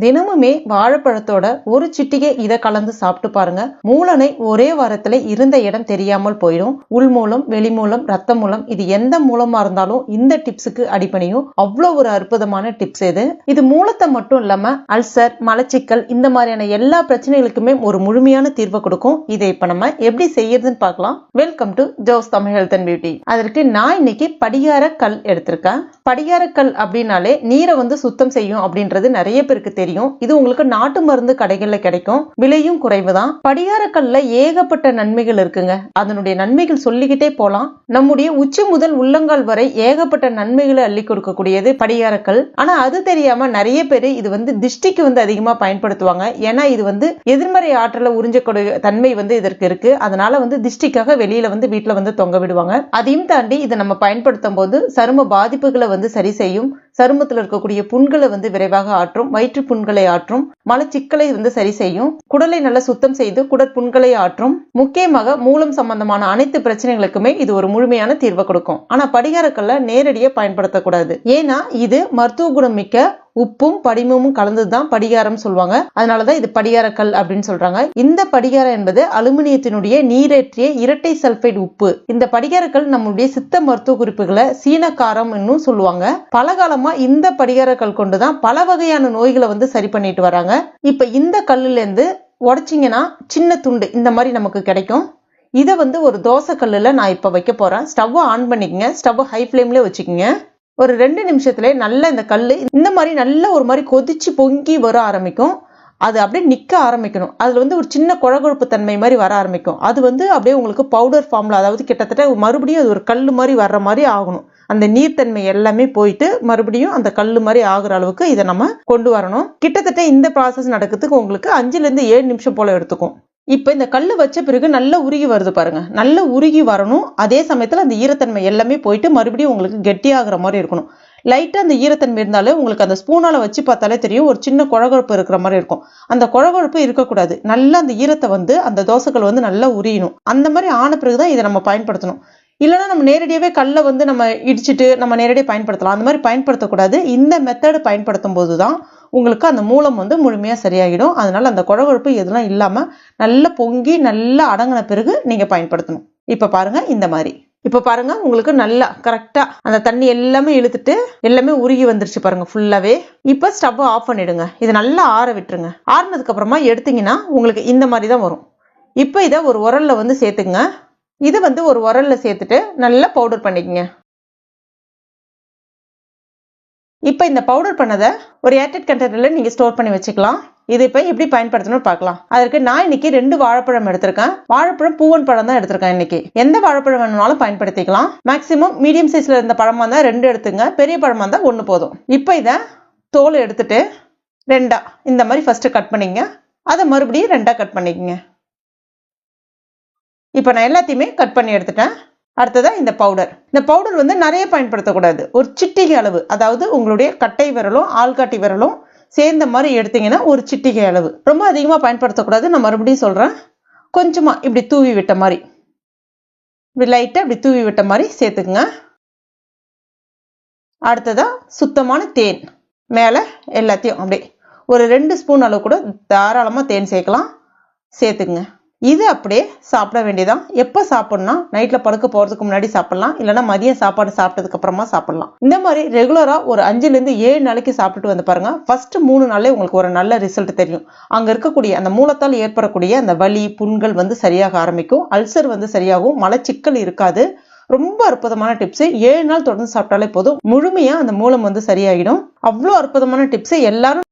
தினமுமே வாழைப்பழத்தோட ஒரு சிட்டிகை இதை கலந்து சாப்பிட்டு பாருங்க. மூலனை ஒரே வாரத்துல இருந்த இடம் தெரியாமல் போயிடும். உள் மூலம் வெளி மூலம் ரத்த மூலம் இது எந்த மூலமா இருந்தாலும் இந்த டிப்ஸுக்கு அடிப்பணியும் அவ்வளோ ஒரு அற்புதமான டிப்ஸ் இது. இது மூலத்தை மட்டும் இல்லாம அல்சர் மலச்சிக்கல் இந்த மாதிரியான எல்லா பிரச்சனைகளுக்குமே ஒரு முழுமையான தீர்வை கொடுக்கும். இதை இப்ப நம்ம எப்படி செய்யறதுன்னு பார்க்கலாம். Welcome to Jo's Tamil health and beauty அதற்கு நான் இன்னைக்கு படிகார கல் எடுத்திருக்கேன். படிகார கல் அப்படின்னாலே நீரை வந்து சுத்தம் செய்யும் அப்படின்றது நிறைய பேருக்கு தெரியும். இது உங்களுக்கு நாட்டு மருந்து கடைகள்ல கிடைக்கும். விலையும் குறைவு தான் படியாரக்கல்ல ஏகப்பட்ட நன்மைகள் இருக்குங்க. அதனுடைய நன்மைகள் சொல்லிக்கிட்டே போலாம். நம்முடைய உச்சி முதல் உள்ளங்கால் வரை ஏகப்பட்ட நன்மைகளை அள்ளி கொடுக்கக்கூடியது படியாரக்கல் ஆனா அது தெரியாம நிறைய பேர் இது வந்து திஷ்டிக்கு வந்து அதிகமா பயன்படுத்துவாங்க. ஏன்னா இது வந்து எதிர்மறை ஆற்றலை உறிஞ்சக்கூடிய தன்மை வந்து இதற்கு இருக்கு. அதனால வந்து திஷ்டிக்காக வெளியில வந்து வீட்டுல வந்து தொங்க விடுவாங்க. அதையும் தாண்டி இதை நம்ம பயன்படுத்தும் போது சரும பாதிப்புகளை வந்து சரி செய்யும். சருமத்தில் இருக்கக்கூடிய புண்களை வந்து விரைவாக ஆற்றும் வயிற்று புண்களை ஆற்றும் மலச்சிக்கலை வந்து சரி செய்யும். குடலை நல்லா சுத்தம் செய்து குடற்புண்களை ஆற்றும். முக்கியமாக மூலம் சம்பந்தமான அனைத்து பிரச்சனைகளுக்குமே இது ஒரு முழுமையான தீர்வை கொடுக்கும். ஆனா படிகாரக்கல்ல நேரடியாக பயன்படுத்தக்கூடாது. ஏன்னா இது மருத்துவ குணம் மிக்க உப்பும் படிமமும் கலந்ததுதான் படிகாரம் சொல்லுவாங்க. அதனாலதான் இது படிகாரக்கல் அப்படின்னு சொல்றாங்க. இந்த படிகாரம் என்பது அலுமினியத்தினுடைய நீரேற்றிய இரட்டை சல்பைடு உப்பு. இந்த படிகாரக்கல் நம்மளுடைய சித்த மருத்துவ குறிப்புகளை சீனக்காரம் இன்னும் சொல்லுவாங்க. பல காலமா இந்த படிகாரக்கல் கொண்டுதான் பல வகையான நோய்களை வந்து சரி பண்ணிட்டு வராங்க. இப்ப இந்த கல்லுல இருந்து உடைச்சிங்கன்னா சின்ன துண்டு இந்த மாதிரி நமக்கு கிடைக்கும். இதை வந்து ஒரு தோசை கல்லுல நான் இப்ப வைக்க போறேன். ஸ்டவ்வை ஆன் பண்ணிக்கங்க. ஸ்டவ் ஹை ஃப்ளேம்ல வச்சுக்கோங்க. ஒரு ரெண்டு நிமிஷத்துல நல்ல இந்த கல் இந்த மாதிரி நல்ல ஒரு மாதிரி கொதிச்சு பொங்கி வர ஆரம்பிக்கும். அது அப்படியே நிற்க ஆரம்பிக்கணும். அதில் வந்து ஒரு சின்ன குழகுழப்பு தன்மை மாதிரி வர ஆரம்பிக்கும். அது வந்து அப்படியே உங்களுக்கு பவுடர் ஃபார்மில் அதாவது கிட்டத்தட்ட மறுபடியும் அது ஒரு கல் மாதிரி வர்ற மாதிரி ஆகணும். அந்த நீர்த்தன்மை எல்லாமே போயிட்டு மறுபடியும் அந்த கல் மாதிரி ஆகுற அளவுக்கு இதை நம்ம கொண்டு வரணும். கிட்டத்தட்ட இந்த ப்ராசஸ் நடக்கிறதுக்கு உங்களுக்கு அஞ்சுலேருந்து ஏழு நிமிஷம் போல எடுத்துக்கும். இப்போ இந்த கல் வச்ச பிறகு நல்லா உருகி வருது பாருங்க. நல்லா உருகி வரணும். அதே சமயத்தில் அந்த ஈரத்தன்மை எல்லாமே போயிட்டு மறுபடியும் உங்களுக்கு கெட்டியாகிற மாதிரி இருக்கணும். லைட்டாக அந்த ஈரத்தன்மை இருந்தாலே உங்களுக்கு அந்த ஸ்பூனால வச்சு பார்த்தாலே தெரியும். ஒரு சின்ன குழகுழப்பு இருக்கிற மாதிரி இருக்கும். அந்த குழகுழப்பு இருக்கக்கூடாது. நல்லா அந்த ஈரத்தை வந்து அந்த தோசைகள் வந்து நல்லா உரியணும். அந்த மாதிரி ஆன பிறகு தான் இதை நம்ம பயன்படுத்தணும். இல்லைன்னா நம்ம நேரடியாகவே கல்லை வந்து நம்ம இடிச்சிட்டு நம்ம நேரடியாக பயன்படுத்தலாம். அந்த மாதிரி பயன்படுத்தக்கூடாது. இந்த மெத்தடு பயன்படுத்தும் போது தான் உங்களுக்கு அந்த மூலம் வந்து முழுமையாக சரியாகிடும். அதனால் அந்த குழகுழப்பு எதுலாம் இல்லாமல் நல்லா பொங்கி நல்லா அடங்கின பிறகு நீங்கள் பயன்படுத்தணும். இப்போ பாருங்க இந்த மாதிரி. இப்போ பாருங்க உங்களுக்கு நல்லா கரெக்டாக அந்த தண்ணி எல்லாமே இழுத்துட்டு எல்லாமே உருகி வந்துருச்சு பாருங்க ஃபுல்லாகவே இப்போ ஸ்டவ் ஆஃப் பண்ணிடுங்க. இதை நல்லா ஆற விட்டுருங்க. ஆறுனதுக்கு அப்புறமா எடுத்தீங்கன்னா உங்களுக்கு இந்த மாதிரி தான் வரும். இப்போ இதை ஒரு உரல்ல வந்து சேர்த்துங்க இது வந்து ஒரு உரல்ல சேர்த்துட்டு நல்லா பவுடர் பண்ணிக்கங்க. இப்போ இந்த பவுடர் பண்ணதை ஒரு ஏர்டெட் கண்டெய்னரில் நீங்கள் ஸ்டோர் பண்ணி வச்சுக்கலாம். இது இப்போ எப்படி பயன்படுத்தணும்னு பார்க்கலாம். அதற்கு நான் இன்னைக்கு ரெண்டு வாழைப்பழம் எடுத்திருக்கேன். வாழைப்பழம் பூவன் பழம் தான் எடுத்திருக்கேன் இன்னைக்கு. எந்த வாழைப்பழம் வேணும்னாலும் பயன்படுத்திக்கலாம். மேக்ஸிமம் மீடியம் சைஸில் இருந்த பழமாக இருந்தால் ரெண்டு எடுத்துங்க. பெரிய பழமாக இருந்தால் ஒன்று போதும். இப்போ இதை தோல் எடுத்துட்டு ரெண்டாக இந்த மாதிரி ஃபஸ்ட்டு கட் பண்ணிங்க அதை மறுபடியும் ரெண்டாக கட் பண்ணிக்கங்க. இப்போ நான் எல்லாத்தையுமே கட் பண்ணி எடுத்துட்டேன். அடுத்ததாக இந்த பவுடர் இந்த பவுடர் வந்து நிறைய பயன்படுத்தக்கூடாது. ஒரு சிட்டிகை அளவு அதாவது உங்களுடைய கட்டை விரலும் ஆள்காட்டி விரலும் சேர்ந்த மாதிரி எடுத்தீங்கன்னா ஒரு சிட்டிகை அளவு. ரொம்ப அதிகமாக பயன்படுத்தக்கூடாது நான் மறுபடியும் சொல்கிறேன் கொஞ்சமாக இப்படி தூவி விட்ட மாதிரி. இப்படி லைட்டாக இப்படி தூவி விட்ட மாதிரி சேர்த்துக்குங்க. அடுத்ததாக சுத்தமான தேன். மேலே எல்லாத்தையும் அப்படியே ஒரு ரெண்டு ஸ்பூன் அளவு கூட தாராளமாக தேன் சேர்க்கலாம். சேர்த்துக்குங்க. இது அப்படியே சாப்பிட வேண்டியதான் எப்போ சாப்பிட்னா நைட்டில் படுக்க போகிறதுக்கு முன்னாடி சாப்பிடலாம். இல்லைன்னா மதியம் சாப்பாடு சாப்பிட்டதுக்கு அப்புறமா சாப்பிடலாம். இந்த மாதிரி ரெகுலராக ஒரு அஞ்சுலேருந்து ஏழு நாளைக்கு சாப்பிட்டுட்டு வந்து பாருங்க. ஃபர்ஸ்ட் மூணு நாளே உங்களுக்கு ஒரு நல்ல ரிசல்ட் தெரியும். அங்கே இருக்கக்கூடிய அந்த மூலத்தால் ஏற்படக்கூடிய அந்த வலி புண்கள் வந்து சரியாக ஆரம்பிக்கும். அல்சர் வந்து சரியாகும். மலச்சிக்கல் இருக்காது. ரொம்ப அற்புதமான டிப்ஸ் ஏழு நாள் தொடர்ந்து சாப்பிட்டாலே போதும். முழுமையா அந்த மூலம் வந்து சரியாகிடும் அவ்வளோ அற்புதமான டிப்ஸ் எல்லாரும்